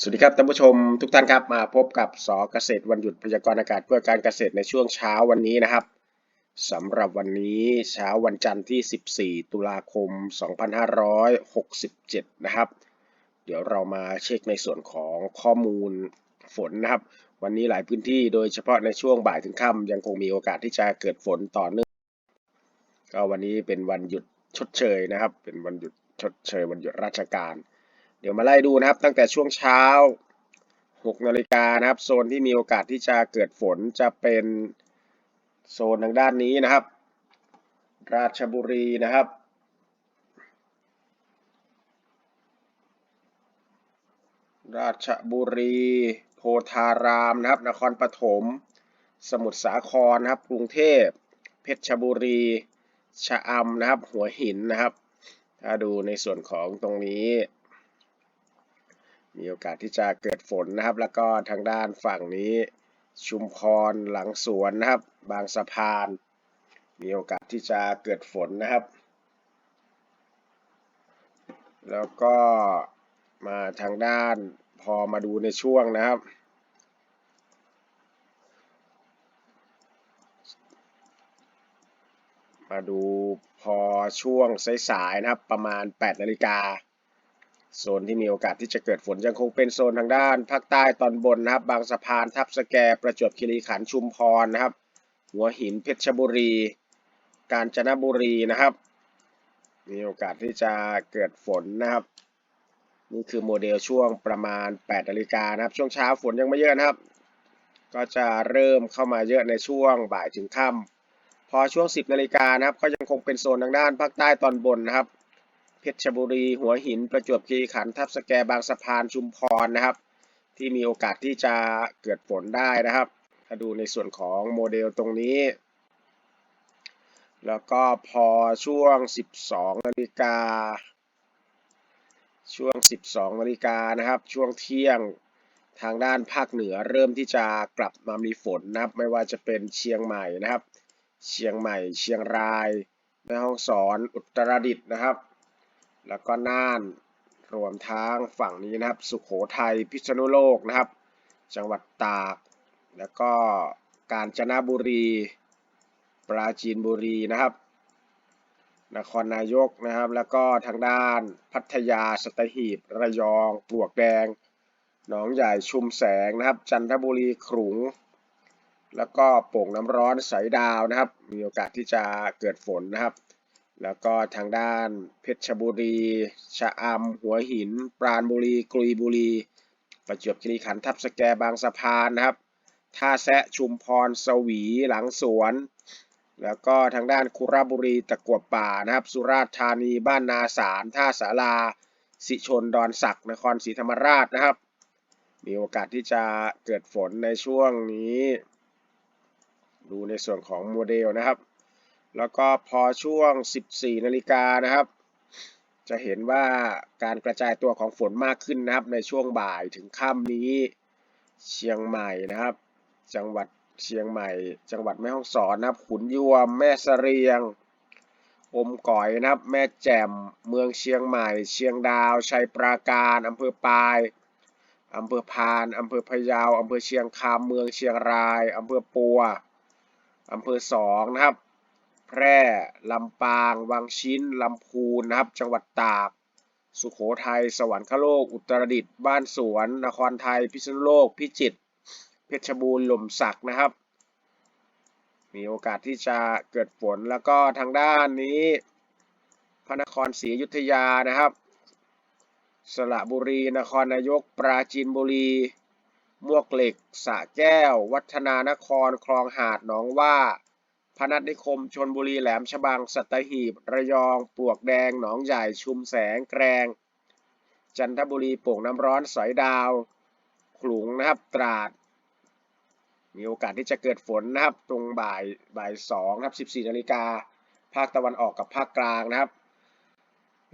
สวัสดีครับท่านผู้ชมทุกท่านครับมาพบกับสอเกษตรวันหยุดพยากรณ์อากาศเพื่อการเกษตรในช่วงเช้าวันนี้นะครับสำหรับวันนี้เช้าวันจันทร์ที่ 14 ตุลาคม 2567 นะครับ เดี๋ยวเรามาเช็คในส่วนของข้อมูลฝนนะครับ วันนี้หลายพื้นที่โดยเฉพาะในช่วงบ่ายถึงค่ำยังคงมีโอกาสที่จะเกิดฝนต่อเนื่องก็วันนี้เป็นวันหยุดชดเชยนะครับ เป็นวันหยุดชดเชยวันหยุดราชการ เดี๋ยวมาไล่ดูนะครับ ตั้งแต่ช่วงเช้า 6 นาฬิกานะครับ โซนที่มีโอกาสที่จะเกิดฝนจะเป็นโซนทางด้านนี้นะครับ ราชบุรีนะครับราชบุรี โพธารามนะครับ นครปฐม สมุทรสาครนะครับ กรุงเทพ เพชรบุรี ชะอำนะครับ หัวหินนะครับ ถ้าดูในส่วนของตรงนี้ มีโอกาสที่จะเกิดฝนนะครับ แล้วก็ทางด้านฝั่งนี้ชุมพรหลังสวนนะครับ บางสะพาน มีโอกาสที่จะเกิดฝนนะครับ แล้วก็มาทางด้านพอมาดูในช่วงนะครับ มาดูพอช่วงสายๆนะครับประมาณ8นาฬิกา โซนที่มีโอกาสที่จะเกิดฝนยังคงเป็นโซนทางด้านภาคใต้ตอนบนนะครับ บางสะพานทับสแกประจวบคีรีขันธ์ชุมพรนะครับ หัวหินเพชรบุรี กาญจนบุรีนะครับ มีโอกาสที่จะเกิดฝนนะครับ นี่คือโมเดลช่วงประมาณ8นาฬิกานะครับ ช่วงเช้าฝนยังไม่เยอะนะครับ ก็จะเริ่มเข้ามาเยอะในช่วงบ่ายถึงค่ำพอช่วง 10นาฬิกานะครับ ก็ยังคงเป็นโซนทางด้านภาคใต้ตอนบนนะครับ เพชรบุรี หัวหิน ประจวบคีรีขันธ์ทับสแกบางสะพานชุมพรนะครับ ที่มีโอกาสที่จะเกิดฝนได้นะครับ ถ้าดูในส่วนของโมเดลตรงนี้ แล้วก็พอช่วง 12นาฬิกาช่วง 12นาฬิกานะครับ ช่วงเที่ยงทางด้านภาคเหนือเริ่มที่จะกลับมามีฝนนะครับ ไม่ว่าจะเป็นเชียงใหม่นะครับ เชียงใหม่ เชียงราย แม่ฮ่องสอน อุตรดิตถ์นะครับ แล้วก็น่าน รวมทั้งฝั่งนี้นะครับ สุขโขทัย พิษณุโลกนะครับ จังหวัดตาก แล้วก็กาญจนบุรี ปราจีนบุรีนะครับ นครนายกนะครับ แล้วก็ทางด้านพัทยาสตหีบ ระยอง ปลวกแดง หนองใหญ่ชุมแสงนะครับ จันทบุรีขลุงแล้วก็โป่งน้ำร้อนสายดาวนะครับ มีโอกาสที่จะเกิดฝนนะครับ แล้วก็ทางด้านเพชรบุรี ชะอำหัวหิน ปราณบุรีกุยบุรี ประจวบคีรีขันธ์ทับสแกบางสะพานนะครับ ท่าแซะชุมพรสวีหลังสวน แล้วก็ทางด้านคุระบุรีตะกวบป่านะครับ สุราษฎร์ธานีบ้านนาสารท่าสาราสิชนดอนสักนครศรีธรรมราชนะครับ มีโอกาสที่จะเกิดฝนในช่วงนี้ ดูในส่วนของโมเดลนะครับ แล้วก็พอช่วง 14 นาฬิกานะครับ จะเห็นว่าการกระจายตัวของฝนมากขึ้นนะครับในช่วงบ่ายถึงค่ำนี้ เชียงใหม่นะครับ จังหวัดเชียงใหม่ จังหวัดแม่ฮ่องสอนนะครับ ขุนยวม แม่เสรียง อมก๋อยนะครับ แม่แจ่ม เมืองเชียงใหม่ เชียงดาว ชัยปราการอำเภอปายอำเภอพานอำเภอพะเยาอำเภอเชียงคำเมืองเชียงรายอำเภอปัวอำเภอสองนะครับ พร่ลำปาง วังชิ้นลำพูนนะครับ จังหวัดตาก สุขโขทัย สวรรคโลก อุตรดิตถ์บ้านสวน นครไทย พิษณุโลก พิจิตร เพชรบูรณ์หล่มสักนะครับ มีโอกาสที่จะเกิดฝน แล้วก็ทางด้านนี้ พระนครศรีอยุธยานะครับ สระบุรี นครนายก ปราจีนบุรี มวกเหล็ก สะแก้ว วัฒนานคร คลองหาด หนองว่า พนัสนิคมชนบุรีแหลมฉบังสัตหีบ ระยอง ปลวกแดง หนองใหญ่ชุมแสง แกรง จันทบุรีโป่งน้ำร้อนสอยดาว ขลุงนะครับตราด มีโอกาสที่จะเกิดฝนนะครับตรงบ่ายบ่ายสองครับ14นาฬิกาภาคตะวันออกกับภาคกลางนะครับ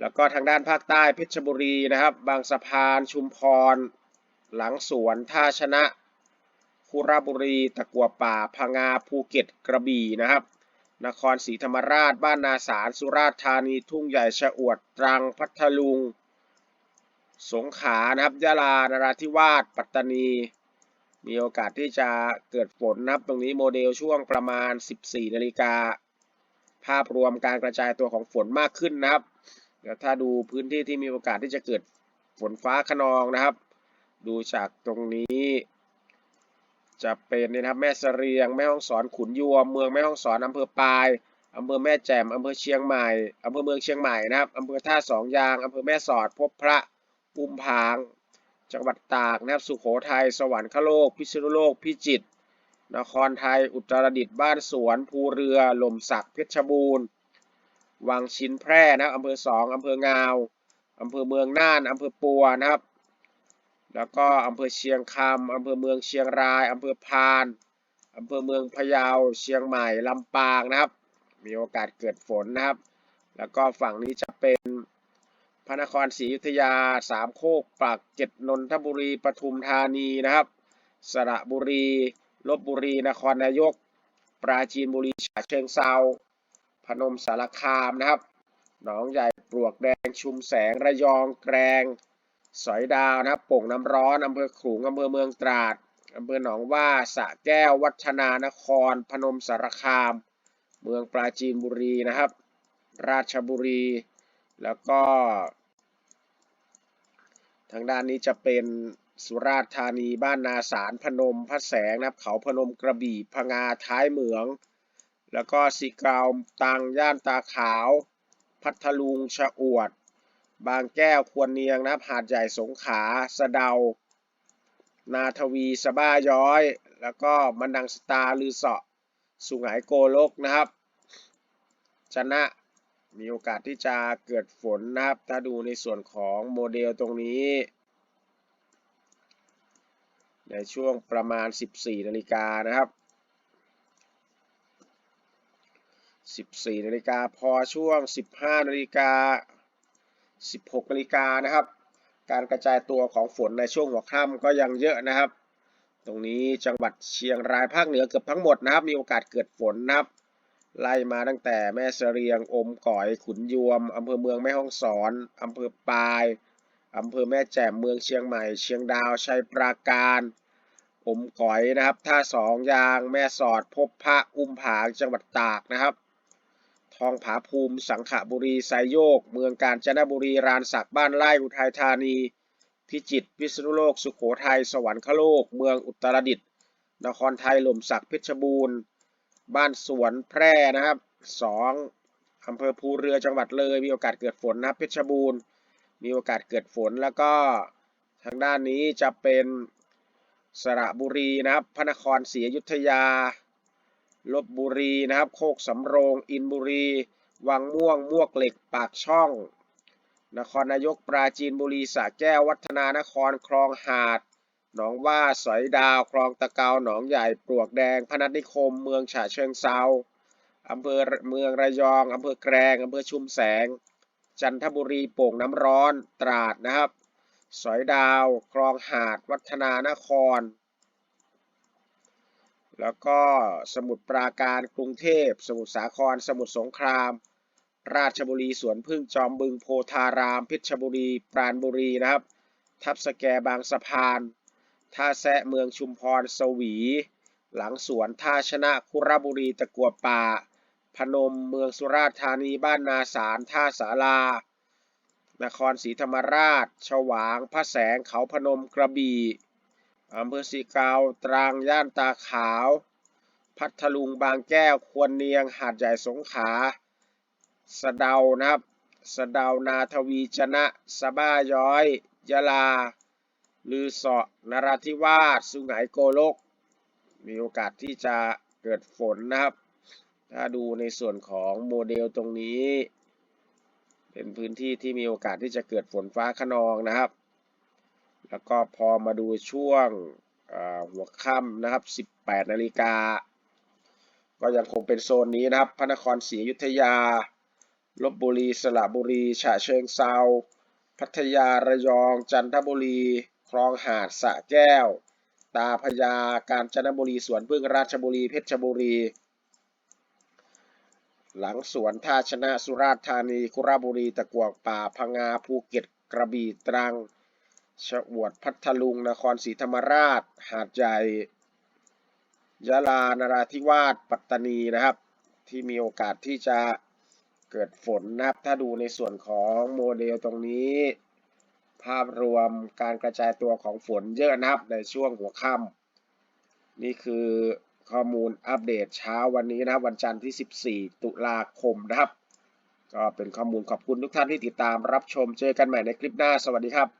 แล้วก็ทางด้านภาคใต้เพชรบุรีนะครับ บางสะพานชุมพร หลังสวนท่าชนะ คุระบุรี ตะกัวป่า พังงา ภูเก็ต กระบี่นะครับ นครศรีธรรมราช บ้านนาสาร สุราษฎร์ธานี ทุ่งใหญ่ ชะอวด ตรัง พัทลุง สงขลา นะครับ ยะลา นราธิวาส ปัตตานี มีโอกาสที่จะเกิดฝนนะครับ ตรงนี้โมเดลช่วงประมาณ 14 นาฬิกา ภาพรวมการกระจายตัวของฝนมากขึ้นนะครับเดี๋ยวถ้าดูพื้นที่ที่มีโอกาสที่จะเกิดฝนฟ้าขนองนะครับ ดูจากตรงนี้ จะเป็นเนยนะครับแม่เสรียง แม่ฮ่องสอนขุนยวม เมืองแม่ฮ่องสอนอำเภอปายอำเภอแม่แจ่มอำเภอเชียงใหม่อำเภอเมืองเชียงใหม่นะครับอำเภอท่าสองยางอำเภอแม่สอดพบพระอุ้มผาง จังหวัดตากนะครับสุโขทัยสวรรคโลก พิษณุโลกพิจิตรนครไทย อุตรดิตถ์บ้านสวน ภูเรือหล่มสักเพชรบูรณ์วังชินแพร่นะครับอำเภอสองอำเภองาวอำเภอเมืองน่านอำเภอปัวนะครับ แล้วก็อำเภอเชียงคำอำเภอเมืองเชียงรายอำเภอพานอำเภอเมืองพะเยา เชียงใหม่ ลำปางนะครับ มีโอกาสเกิดฝนนะครับ แล้วก็ฝั่งนี้จะเป็นพระนครศรีอยุธยา สามโคก ปากเกร็ด นนทบุรี ปทุมธานีนะครับ สระบุรี ลบบุรี นครนายก ปราจีนบุรีฉะเชิงเซา พนมสารคามนะครับ หนองใหญ่ ปลวกแดง ชุมแสง ระยอง แกรง สอยดาวนะครับโป่งน้ำร้อนอำเภอขลุงอำเภอเมืองตราดอำเภอหนองว่าสระแก้ววัฒนานคร พนมสารคาม เมืองปราจีนบุรีนะครับ ราชบุรี แล้วก็ ทางด้านนี้จะเป็นสุราษฎร์ธานีบ้านนาสารพนมพระแสงนะครับเขาพนมกระบี่พงาท้ายเหมือง แล้วก็สีกาวตังย่านตาขาว พัทลุงชะอวด บางแก้วควรเนียงนะครับหาดใหญ่สงขาสะเดา นาทวีสบ้าย้อย แล้วก็มันดังสตาลือเสาะสุไหงโกลกนะครับ ชนะมีโอกาสที่จะเกิดฝนนะครับ ถ้าดูในส่วนของโมเดลตรงนี้ ในช่วงประมาณ 14 นาฬิกานะครับ 14 นาฬิกาพอช่วง 15 นาฬิกา 16นาฬิกานะครับ การกระจายตัวของฝนในช่วงหัวค่ำก็ยังเยอะนะครับ ตรงนี้จังหวัดเชียงรายภาคเหนือเกือบทั้งหมดนะครับ มีโอกาสเกิดฝนนะครับ ไล่มาตั้งแต่แม่เสรียงอมก่อยขุนยวมอำเภอเมืองแม่ฮ่องสอนอำเภอปายอำเภอแม่แจ่มเมืองเชียงใหม่ เชียงดาวชัยปราการอมก่อยนะครับ ท่าสองยาง แม่สอด พบพระอุ้มผางจังหวัดตากนะครับ ทองผาภูมิ สังขบุรีไซโยก เมืองกาญจนบุรีรานสักบ้านไร่อุทัยธานี พิจิตรพิษณุโลก สุโขทัยสวรรคโลก เมืองอุตรดิตถ์นครไทยหล่มสักเพชรบูรณ์ บ้านสวนแพร่นะครับสองอำเภอภูเรือจังหวัดเลย มีโอกาสเกิดฝนนับเพชรบูรณ์ มีโอกาสเกิดฝนแล้วก็ทางด้านนี้จะเป็นสระบุรีนะครับพระนครศรีอยุธยา ลบบุรีนะครับ โคกสำโรง อินบุรี วังม่วง มวกเหล็ก ปากช่อง นครนายก ปราจีนบุรีสระแก้ว วัฒนานคร คลองหาด หนองว่าสอยดาว คลองตะเกา หนองใหญ่ ปลวกแดง พนัสนิคม เมืองฉะเชิงเซาอำเภอเมืองระยอง อำเภอแกลงอำเภอชุมแสง จันทบุรี โป่งน้ำร้อน ตราดนะครับ สอยดาว คลองหาด วัฒนานคร แล้วก็สมุทรปราการกรุงเทพ สมุทรสาคร สมุทรสงคราม ราชบุรีสวนพึ่งจอมบึงโพธาราม เพชรบุรี ปราณบุรีนะครับ ทับสแกบางสะพานท่าแซะเมืองชุมพรสวี หลังสวนท่าชนะคุระบุรีตะกัวป่า พนมเมืองสุราษฎร์ธานีบ้านนาสารท่าสารานครศรีธรรมราช ฉวางพระแสงเขาพนมกระบี่ อำเภอสีเกาตรัง ย่านตาขาว พัทลุง บางแก้ว ควรเนียง หาดใหญ่สงขลาสะเดานะครับสะเดานาทวีจนะสะบ้าย้อย ยะลา ลือเสาะนราธิวาส สุไหงโกลก มีโอกาสที่จะเกิดฝนนะครับ ถ้าดูในส่วนของโมเดลตรงนี้ เป็นพื้นที่ที่มีโอกาสที่จะเกิดฝนฟ้าขนองนะครับ แล้วก็พอมาดูช่วงหัวค่ำนะครับ 18 นาฬิกา ก็ยังคงเป็นโซนนี้นะครับ พระนครศรีอยุธยา ลบบุรี สระบุรี ฉะเชิงเซา พัทยา ระยอง จันทบุรี คลองหาด สระแก้ว ตาพยา กาญจนบุรี สวนพึ่ง ราชบุรี เพชรบุรี หลังสวนท่าชนะ สุราษฎร์ธานี คุระบุรี ตะกัวป่า พังงา ภูเก็ต กระบี่ ตรัง ชอวด พัทลุง นครศรีธรรมราช หาดใหญ่ ยะลา นราธิวาส ปัตตานีนะครับ ที่มีโอกาสที่จะเกิดฝนนะครับ ถ้าดูในส่วนของโมเดลตรงนี้ ภาพรวมการกระจายตัวของฝนเยอะนะครับในช่วงหัวค่ำนี่คือข้อมูลอัปเดตเช้าวันนี้นะครับ วันจันทร์ที่ 14 ตุลาคมนะครับ ก็เป็นข้อมูลขอบคุณทุกท่านที่ติดตามรับชมเจอกันใหม่ในคลิปหน้า สวัสดีครับ